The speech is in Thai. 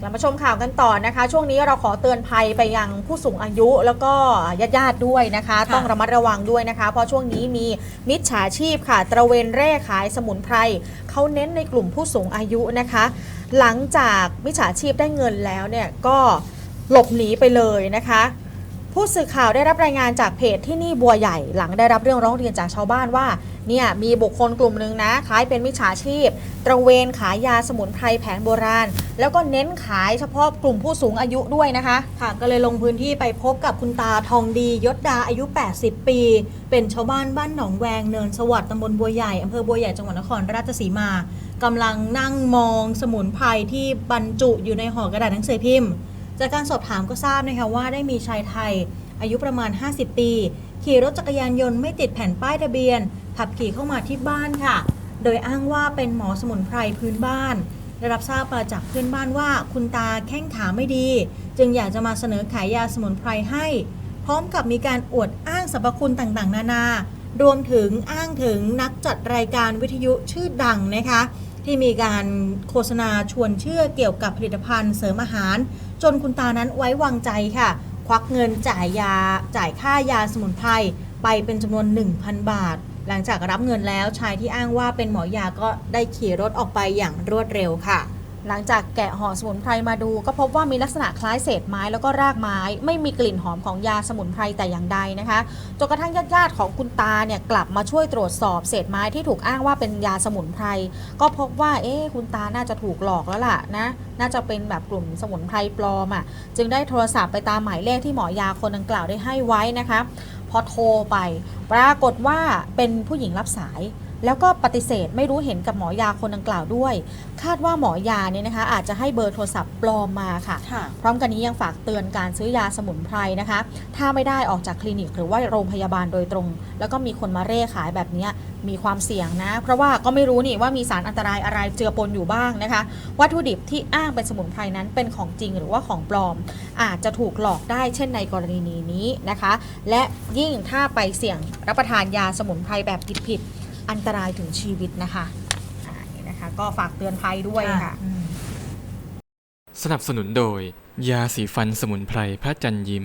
กลับมาชมข่าวกันต่อนะคะ ช่วงนี้เราขอเตือนภัยไปยังผู้สูงอายุแล้วก็ญาติๆด้วยนะคะค่ะต้องระมัดระวังด้วยนะคะ เพราะช่วงนี้มีมิจฉาชีพค่ะ ตระเวนเร่ขายสมุนไพรเขาเน้นในกลุ่มผู้สูงอายุนะคะ หลังจากมิจฉาชีพได้เงินแล้วเนี่ยก็หลบหนีไปเลยนะคะ ผู้สื่อข่าวได้รับรายงานจากเพจที่นี่บัวใหญ่หลังได้รับเรื่องร้องเรียนจากชาวบ้านว่าเนี่ยมีบุคคลกลุ่มหนึ่งนะคล้ายเป็นมิจฉาชีพ ตระเวนขายยาสมุนไพรแผนโบราณ แล้วก็เน้นขายเฉพาะกลุ่มผู้สูงอายุด้วยนะคะ ค่ะก็เลยลงพื้นที่ไปพบกับคุณตาทองดียศดาอายุ 80 ปี เป็นชาวบ้านบ้านหนองแวงเนินสวัสดิ์ตำบลบัวใหญ่อำเภอบัวใหญ่จังหวัดนครราชสีมากำลังนั่งมองสมุนไพรที่บรรจุอยู่ในห่อกระดาษหนังสือพิมพ์ จากการสอบถามก็ทราบนะคะว่าได้มีชายไทย อายุประมาณ 50 ปี ขี่รถจักรยานยนต์ไม่ติดแผ่นป้ายทะเบียน ขับขี่เข้ามาที่บ้านค่ะ โดยอ้างว่าเป็นหมอสมุนไพรพื้นบ้าน ได้รับทราบมาจากเพื่อนบ้านว่าคุณตาแข้งขาไม่ดี จึงอยากจะมาเสนอขายยาสมุนไพรให้ พร้อมกับมีการอวดอ้างสรรพคุณต่างๆ นานารวมถึงอ้างถึงนักจัดรายการวิทยุชื่อดังนะคะ ที่มีการโฆษณาชวนเชื่อเกี่ยวกับผลิตภัณฑ์เสริมอาหาร จนคุณตานั้นไว้วางใจค่ะ ควักเงินจ่ายยาจ่ายค่ายาสมุนไพรไปเป็นจำนวน 1,000 บาท หลังจากรับเงินแล้วชายที่อ้างว่าเป็นหมอยาก็ได้ขี่รถออกไปอย่างรวดเร็วค่ะ หลังจากแกะห่อสมุนไพรมาดู ก็พบว่ามีลักษณะคล้ายเศษไม้แล้วก็รากไม้ ไม่มีกลิ่นหอมของยาสมุนไพรแต่อย่างใดนะคะจนกระทั่งญาติๆของคุณตาเนี่ยกลับมาช่วยตรวจสอบเศษไม้ที่ถูกอ้างว่าเป็นยาสมุนไพรก็พบว่าเอ๊คุณตาน่าจะถูกหลอกแล้วล่ะนะน่าจะเป็นแบบกลุ่มสมุนไพรปลอมอะจึงได้โทรศัพท์ไปตามหมายเลขที่หมอยาคนดังกล่าวได้ให้ไว้นะคะพอโทรไป ปรากฏว่าเป็นผู้หญิงรับสาย แล้วก็ปฏิเสธไม่รู้เห็นกับหมอยาคนดังกล่าวด้วย คาดว่าหมอยาเนี่ยนะคะ อาจจะให้เบอร์โทรศัพท์ปลอมมาค่ะค่ะ พร้อมกันนี้ยังฝากเตือนการซื้อยาสมุนไพรนะคะ ถ้าไม่ได้ออกจากคลินิกหรือว่าโรงพยาบาลโดยตรง แล้วก็มีคนมาเร่ขายแบบเนี้ยมีความเสี่ยงนะ เพราะว่าก็ไม่รู้นี่ว่ามีสารอันตรายอะไรเจือปนอยู่บ้างนะคะ วัตถุดิบที่อ้างเป็นสมุนไพรนั้นเป็นของจริงหรือว่าของปลอม อาจจะถูกหลอกได้เช่นในกรณีนี้นะคะ และยิ่งถ้าไปเสี่ยงรับประทานยาสมุนไพรแบบผิดๆ อันตรายถึงชีวิตนะคะอ่านี่นะคะ ก็ฝากเตือนภัยด้วยค่ะ อืม สนับสนุนโดย ยาสีฟันสมุนไพรพระจันยิ้ม